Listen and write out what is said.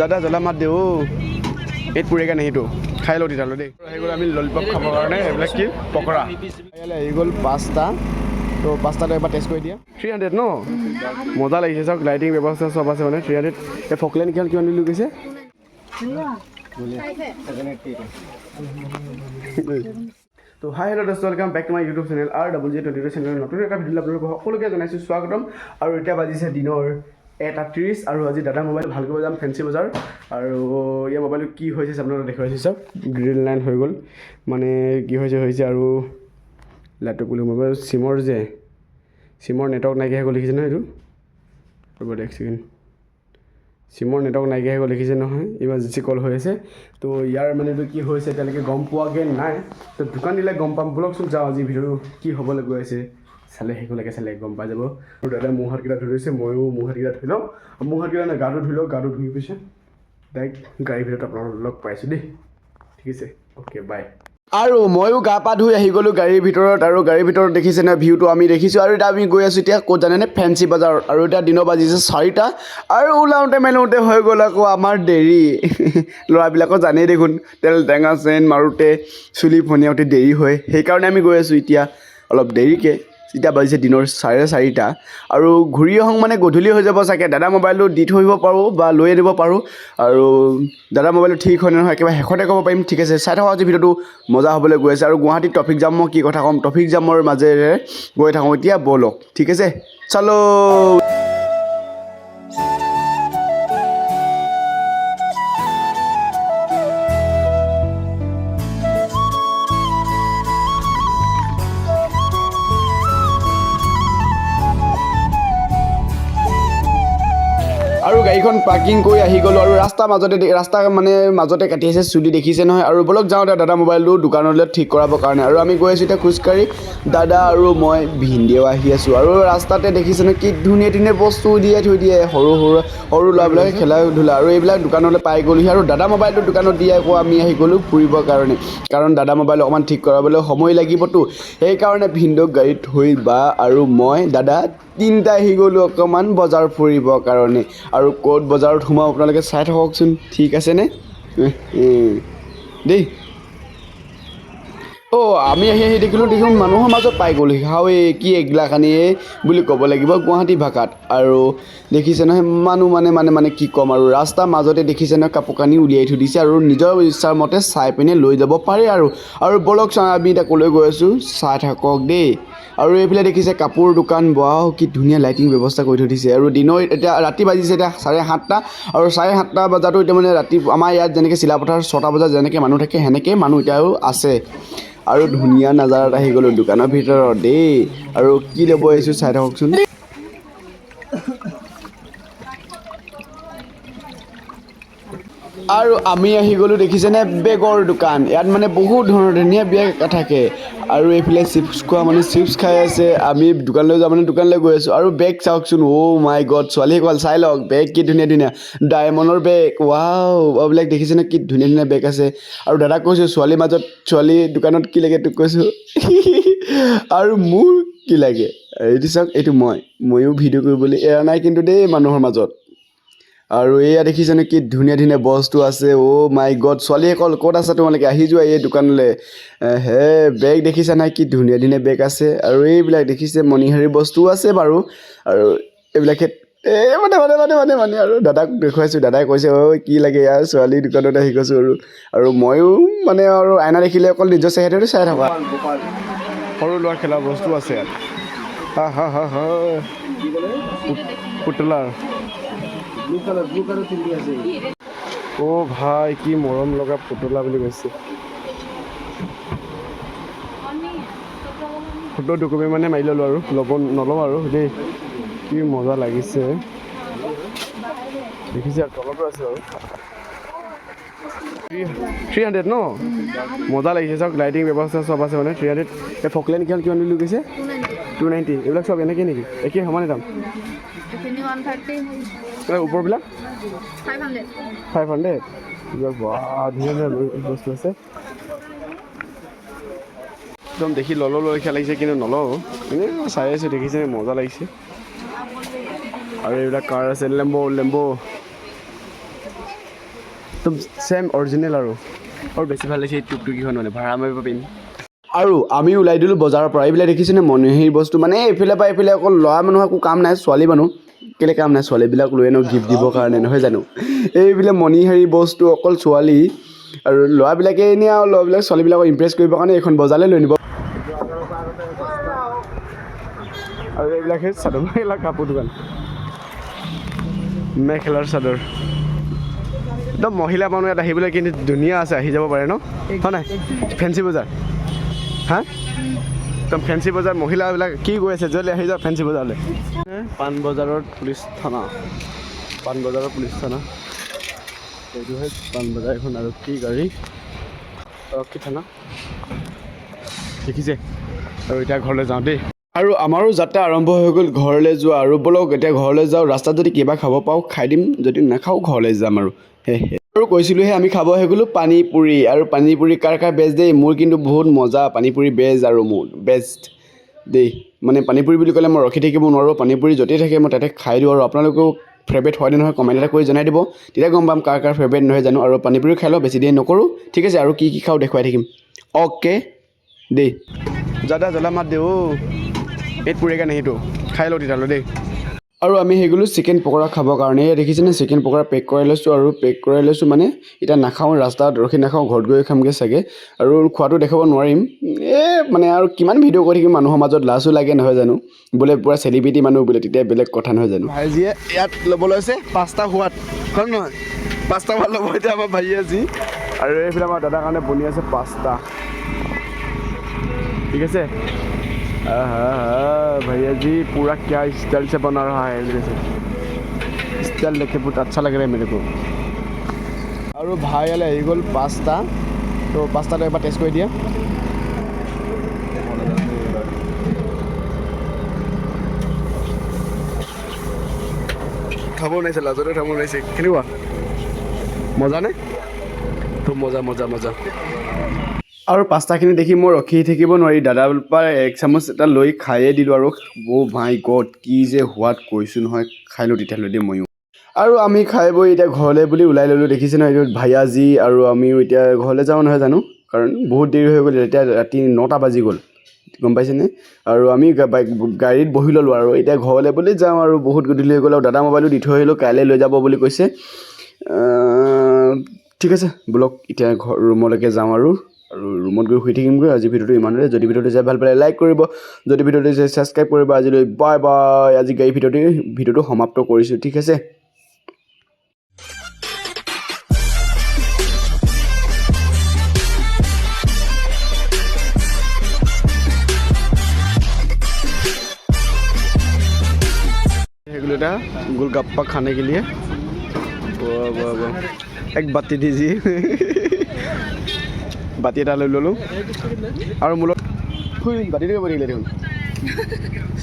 দাদা জ্বলা মাত দে অ' এইত পুৰেগৈ নাহিতো খাই লওঁ তেতিয়াহ'লে দেই। আহি গ'ল আমি ললিপপ খাবৰ কাৰণে, এইবিলাক কি? পকৰা। ইয়ালৈ আহি গ'ল পাঁচটা তো পাঁচটাটো এবাৰ টেষ্ট কৰি দিয়া। থ্ৰী হাণ্ড্ৰেড ন? মজা লাগিছে চাওক লাইটিং ব্যৱস্থা চব আছে মানে থ্ৰী হাণ্ড্ৰেড এই ফকলেন কিমান কিমান দিলোঁ কৈছে তো হাই হেল্ল' দোস্ত welcome back to my YouTube channel R double G twenty two চেনেলৰ নতুন এটা ভিডিঅ' আপোনালোকক সকলোকে জনাইছোঁ, স্বাগতম। আৰু এতিয়া বাজিছে দিনৰ এটা ত্ৰিছ আৰু আজি দাদা মোবাইল ভাল কৰিব যাম ফেঞ্চি বজাৰ। আৰু ইয়াৰ মোবাইলটো কি হৈছে আপোনালোকক দেখুৱাইছোঁ চাওক। গ্ৰীণ লাইন হৈ গ'ল। মানে কি হৈছে হৈছে আৰু লেপটপ বুলি মোবাইল চিমৰ যে চিমৰ নেটৱৰ্ক নাইকিয়া হৈ গ'ল লিখিছে নহয় এইটো? ৰ'ব এক ছেকেণ্ড চিমৰ নেটৱৰ্ক নাইকিয়া হৈ গ'ল লিখিছে নহয়? ইমাৰ্জেঞ্চি কল হৈ আছে। তো ইয়াৰ মানে এইটো কি হৈছে এতিয়ালৈকে গম পোৱাগৈ নাই। তো দোকান দিলে গম পাম। ব'লকচোন যাওঁ আজি ভিডিঅ'টো কি হ'বলৈ গৈ আছে। চালে শেষলৈকে চালে গম পাই যাব। আৰু দাদাই মোৰ হাতকেইটা ধুই লৈছে ময়ো মোৰ হাতকেইটা ধুই লওঁ। মোৰ হাতকেইটা নাই গাটো ধুই লওঁ গাটো ধুই পিছে ডাইৰেক্ট গাড়ীৰ ভিতৰত আপোনালোকক লগ পাইছোঁ দেই। ঠিক আছে? অ'কে বাই আৰু ময়ো গা পা ধুই আহি গ'লোঁ গাড়ীৰ ভিতৰত আৰু গাড়ীৰ ভিতৰত দেখিছে নে ভিউটো আমি দেখিছোঁ। আৰু এতিয়া আমি গৈ আছোঁ এতিয়া ক'ত জানেনে? ফেঞ্চি বজাৰত আৰু এতিয়া দিনৰ বাজিছে চাৰিটা। আৰু ওলাওঁতে মেলোঁতে হৈ গ'ল আকৌ আমাৰ দেৰি। ল'ৰাবিলাকৰ জানেই দেখোন তেল টেঙা চেন মাৰোঁতে চুলি ফনিয়াওঁতে দেৰি হয়। সেইকাৰণে আমি গৈ আছোঁ এতিয়া অলপ দেৰিকৈ। এতিয়া বাজিছে দিনৰ চাৰে চাৰিটা। আৰু ঘূৰি আহোঁ মানে গধূলি হৈ যাব চাগে। দাদা মোবাইলটো দি থৈ আহিব পাৰোঁ বা লৈ আনিব পাৰোঁ। আৰু দাদা মোবাইলটো ঠিক হয় নহয় একেবাৰে শেষতে ক'ব পাৰিম। ঠিক আছে চাই থাকক আজি ভিডিঅ'টো। মজা হ'বলৈ গৈ আছে। আৰু গুৱাহাটীত ট্ৰফিক জাম মই কি কথা ক'ম? ট্ৰফিক জামৰ মাজেৰে গৈ থাকোঁ। এতিয়া ব'লক। ঠিক আছে? চালো। গাড়ীখন পাৰ্কিং কৰি আহি গ'লোঁ আৰু ৰাস্তাৰ মাজতে ৰাস্তা মানে মাজতে কাটি আছে চুলি দেখিছে নহয়। আৰু বলক যাওঁ এতিয়া দাদা মোবাইলটো দোকানলৈ ঠিক কৰাবৰ কাৰণে। আৰু আমি গৈ আছোঁ এতিয়া খোজকাঢ়ি। দাদা আৰু মই ভিনদেউ আহি আছোঁ। আৰু ৰাস্তাতে দেখিছে নহয় কি ধুনীয়া ধুনীয়া বস্তু উলিয়াই থৈ দিয়ে। সৰু সৰু সৰু ল'ৰাবিলাকে খেলা ধূলা। আৰু এইবিলাক দোকানলৈ পাই গ'লোহি। আৰু দাদা মোবাইলটো দোকানত দি আকৌ আমি আহি গ'লোঁ ফুৰিবৰ কাৰণে। কাৰণ দাদা মোবাইল অকণমান ঠিক কৰাবলৈ সময় লাগিবতো। সেইকাৰণে ভিনদেউক গাড়ীত থৈ বা আৰু মই দাদা তিনিটা আহি গ'লোঁ অকণমান বজাৰ ফুৰিবৰ কাৰণে। আৰু ক'ত বজাৰত সোমাওঁ আপোনালোকে চাই থাককচোন ঠিক আছেনে। দেই। অ' আমি আহি আহি দেখিলোঁ দেখোন মানুহৰ মাজত পাই গ'লোঁ। হাও এই কি এগিলা খানি এই বুলি ক'ব লাগিব গুৱাহাটী ভাষাত। আৰু দেখিছে নহয় মানুহ মানে মানে মানে কি ক'ম আৰু ৰাস্তাৰ মাজতে দেখিছে নহয় কাপোৰ কানি উলিয়াই থৈ দিছে আৰু নিজৰ ইচ্ছাৰ মতে চাই পিনে লৈ যাব পাৰে আৰু। আৰু বলক চাওঁ আমি এতিয়া ক'লৈ গৈ আছোঁ চাই থাকক দেই। আৰু এইফালে দেখিছে কাপোৰ দোকান ৱাও কি ধুনীয়া লাইটিং ব্যৱস্থা কৰি থৈ দিছে। আৰু দিনৰ এতিয়া ৰাতি বাজিছে এতিয়া চাৰে সাতটা আৰু চাৰে সাতটা বজাতো এতিয়া মানে ৰাতি আমাৰ ইয়াত যেনেকৈ চিলাপথাৰ ছটা বজাত যেনেকৈ মানুহ থাকে সেনেকৈ মানুহ এতিয়াও আছে। আৰু ধুনীয়া নাজাৰাত আহি গ'লোঁ দোকানৰ ভিতৰত দেই। আৰু কি ল'ব আহিছোঁ চাই থাককচোন। আৰু আমি আহি গ'লোঁ দেখিছেনে বেগৰ দোকান। ইয়াত মানে বহুত ধৰণৰ ধুনীয়া বেগ থাকে। আৰু এইফালে চিপছ খোৱা মানে চিপছ খাই আছে। আমি দোকানলৈ যোৱা মানে দোকানলৈ গৈ আছোঁ। আৰু বেগ চাওকচোন। অ' মাই গড ছোৱালীসকল চাই লওক বেগ কি ধুনীয়া ধুনীয়া। ডায়মণ্ডৰ বেগ ৱাও এইবিলাক দেখিছেনে কি ধুনীয়া ধুনীয়া বেগ আছে। আৰু দাদাক কৈছোঁ ছোৱালীৰ মাজত ছোৱালী দোকানত কি লাগে তোক কৈছোঁ? আৰু মোৰ কি লাগে? এইটো চাওক এইটো মই। ময়ো ভিডিঅ' কৰিবলৈ এৰা নাই কিন্তু দেই মানুহৰ মাজত। আৰু এয়া দেখিছেনে কি ধুনীয়া ধুনীয়া বস্তু আছে। অ' মাই গড ছোৱালীসকল ক'ত আছে তোমালোকে? আহি যোৱা এই দোকানলৈ। হে বেগ দেখিছা নাই? কি ধুনীয়া ধুনীয়া বেগ আছে। আৰু এইবিলাক দেখিছে মণিহাৰী বস্তুও আছে বাৰু। আৰু এইবিলাক এই মানে মানে মানে মানে মানে আৰু দাদাক দেখুৱাইছোঁ। দাদাই কৈছে ঐ কি লাগে ইয়াৰ ছোৱালী দোকানত আহি গৈছোঁ আৰু। আৰু ময়ো মানে আৰু আইনা দেখিলে অকল নিজৰ চেহেৰাটোৱে চাই থকা। সৰু ল'ৰা খেলা বস্তু আছে হা হা হা হা। পুতলাৰ। অ' ভাই, কি মৰম লগা পুতলা বুলি কৈছে। ফটো ডকুমেণ্ট মানে মাৰি ল'লোঁ আৰু, ল'ব নলওঁ আৰু দেই। কি মজা লাগিছে। দেখিছে আৰু তলতো আছে আৰু। থ্ৰী হাণ্ড্ৰেড ন? মজা লাগিছে চাওক লাইটিং ব্যৱস্থা চব আছে মানে থ্ৰী হাণ্ড্ৰেড। এই ফকলেন কিমান কিমান বুলি কৈছে? Two ninety. এইবিলাক চব এনেকৈ নেকি? একেই সমানে দাম? এই ওপৰবিলাক ফাইভ হাণ্ড্ৰেড ফাইভ হাণ্ড্ৰেড বাহ ধুনীয়া ধুনীয়া বস্তু আছে একদম দেখি ল'লোঁ লেখীয়া লাগিছে কিন্তু নলওঁ। এনেই চাই আছোঁ দেখিছে মজা লাগিছে। আৰু এইবিলাক কাৰ আছে? লেম্ব লেম্ব একদম ছেম অৰিজিনেল আৰু। আৰু বেছি ভাল লাগিছে এই টুকটুকিখন মানে ভাড়া মাৰিব পাৰিম। আৰু আমি ওলাই দিলোঁ বজাৰৰ পৰা। এইবিলাক দেখিছেনে মণিহাৰী বস্তু। মানে এইফালে পৰা এইফালে অকল ল'ৰা মানুহ একো কাম নাই ছোৱালী মানুহ। কেলৈ কাম নাই? ছোৱালীবিলাক লৈ আনো গিফ্ট দিবৰ কাৰণে নহয় জানো? এইবিলাক মণিহাৰী বস্তু অকল ছোৱালী আৰু ল'ৰাবিলাকে এনেই আৰু ল'ৰাবিলাক ছোৱালীবিলাকক ইমপ্ৰেছ কৰিবৰ কাৰণে এইখন বজাৰলৈ লৈ নিব। আৰু এইবিলাক সেই চাদৰ মেখেলা কাপোৰ দোকান। মেখেলাৰ চাদৰ। একদম মহিলা মানুহ ইয়াত আহিবলৈ কিন্তু ধুনীয়া আছে আহি যাব পাৰে ন? হয় নাই? ফেঞ্চি বজাৰ। হা? একদম ফেঞ্চি বজাৰ মহিলাবিলাক কি গৈ আছে জলদি আহি যাওক ফেঞ্চি বজাৰলৈ। পাণ বজাৰত পুলিচ থানা। পাণ বজাৰৰ পুলিচ থানা। এইটোহে পাণ বজাৰ এখন আৰক্ষী গাড়ী? আৰক্ষী থানা? দেখিছে। আৰু এতিয়া ঘৰলৈ যাওঁ দেই। আৰু আমাৰো যাত্ৰা আৰম্ভ হৈ গ'ল ঘৰলৈ যোৱা। আৰু ব'লক এতিয়া ঘৰলৈ যাওঁ। ৰাস্তাত যদি কিবা খাব পাওঁ খাই দিম। যদি নাখাওঁ ঘৰলৈ যাম আৰু। সেয়েহে আৰু কৈছিলোঁহে আমি খাব হৈ গ'লোঁ পানী পুৰি আৰু পানী পুৰি কাৰ কাৰ বেষ্ট দেই? মোৰ কিন্তু বহুত মজা পানী পুৰি বেজ আৰু মোৰ বেষ্ট দেই। মানে পানী পুৰি বুলি ক'লে মই ৰখি থাকিব নোৱাৰোঁ পানী পুৰি য'তেই থাকে মই তাতে খাই দিওঁ। আৰু আপোনালোকেও ফেভৰেট হয় নে নহয় কমেণ্ট এটা কৰি জনাই দিব। তেতিয়া গম পাম কাৰ কাৰ ফেভৰেট নহয় জানো। আৰু পানী পুৰি খাই লওঁ বেছি দেৰি নকৰোঁ। ঠিক আছে আৰু কি কি খাওঁ দেখুৱাই থাকিম। অ'কে দেই। দাদা জ্বলা মাত দে অ' পেট পুৰে কাৰণে সেইটো খাই লওঁ তেতিয়াহ'লে দেই। আৰু আমি সেইগুলো চিকেন পকৰা খাবৰ কাৰণে এয়া দেখিছেনে? চিকেন পকৰা পেক কৰাই লৈছোঁ আৰু পেক কৰাই লৈছোঁ মানে এতিয়া নাখাওঁ ৰাস্তাত ৰখি নাখাওঁ ঘৰত গৈ খামগৈ চাগে। আৰু খোৱাটো দেখাব নোৱাৰিম। এই মানে আৰু কিমান ভিডিঅ' কৰি থাকিম মানুহৰ মাজত লাজো লাগে নহয় জানো? বোলে পূৰা চেলিব্ৰিটি মানুহ বোলে তেতিয়া বেলেগ কথা নহয় জানো? ভাইজিয়ে ইয়াত ল'ব লৈছে পাঁচটা সোৱাদ হয় নহয়? পাঁচটা সোৱাদ ল'ব এতিয়া আমাৰ ভাইয়ে যি। আৰু এইফালে আমাৰ দাদাৰ কাৰণে বনি আছে পাঁচটা। ঠিক আছে? भैया जी पूरा क्या स्टाइल से बना रहा है जैसे स्टाइल देख के बहुत अच्छा लग रहा है मेरे को আৰু ভাই ইয়ালৈ আহি গ'ল পাঁচটা তো পাঁচটাটো এবাৰ টেষ্ট কৰি দিয়া খাব ওলাইছে লাজতে খাব ওলাইছে কেনেকুৱা মজা নে তো মজা মজা মজা আৰু পাস্তাখিনি দেখি মই ৰখি থাকিব নোৱাৰি। দাদাৰ পৰা এক চামুচ এটা লৈ খায়ে দিলোঁ আৰু অ' মাই গড কি যে সোৱাদ কৈছোঁ নহয় খাই লওঁ তেতিয়াহ'লে দেই ময়ো। আৰু আমি খাই বৈ এতিয়া ঘৰলৈ বুলি ওলাই ল'লোঁ দেখিছে নহয় এইটো ভায়াজি আৰু আমিও এতিয়া ঘৰলৈ যাওঁ নহয় জানো? কাৰণ বহুত দেৰি হৈ গ'ল এতিয়া ৰাতি নটা বাজি গ'ল গম পাইছেনে? আৰু আমি গাড়ীত বহি ল'লোঁ আৰু এতিয়া ঘৰলৈ বুলি যাওঁ আৰু বহুত গধূলি হৈ গ'ল আৰু দাদা মোবাইলটো দি থৈ আহিলোঁ কাইলৈ লৈ যাব বুলি কৈছে। ঠিক আছে ব'লক এতিয়া ঘৰ ৰুমলৈকে যাওঁ আৰু। আৰু ৰুমত গৈ শুই থাকিমগৈ আজি ভিডিঅ'টো ইমানতে যদি ভিডিঅ'টো চাই ভাল পালে লাইক কৰিব যদি ভিডিঅ'টো চাই ছাবস্ক্ৰাইব কৰিব আজিলৈ বাই বাই আজি গাড়ী ভিডিঅ'টো ভিডিঅ'টো সমাপ্ত কৰিছোঁ ঠিক আছে रेगुलेटा गोलगप्पा खाने के लिए वाह वाह वाह एक बाती दीजिए বাতি এটা লৈ ল'লোঁ। আৰু লগত বাতিটোকে বহি থাকিলে দেখোন।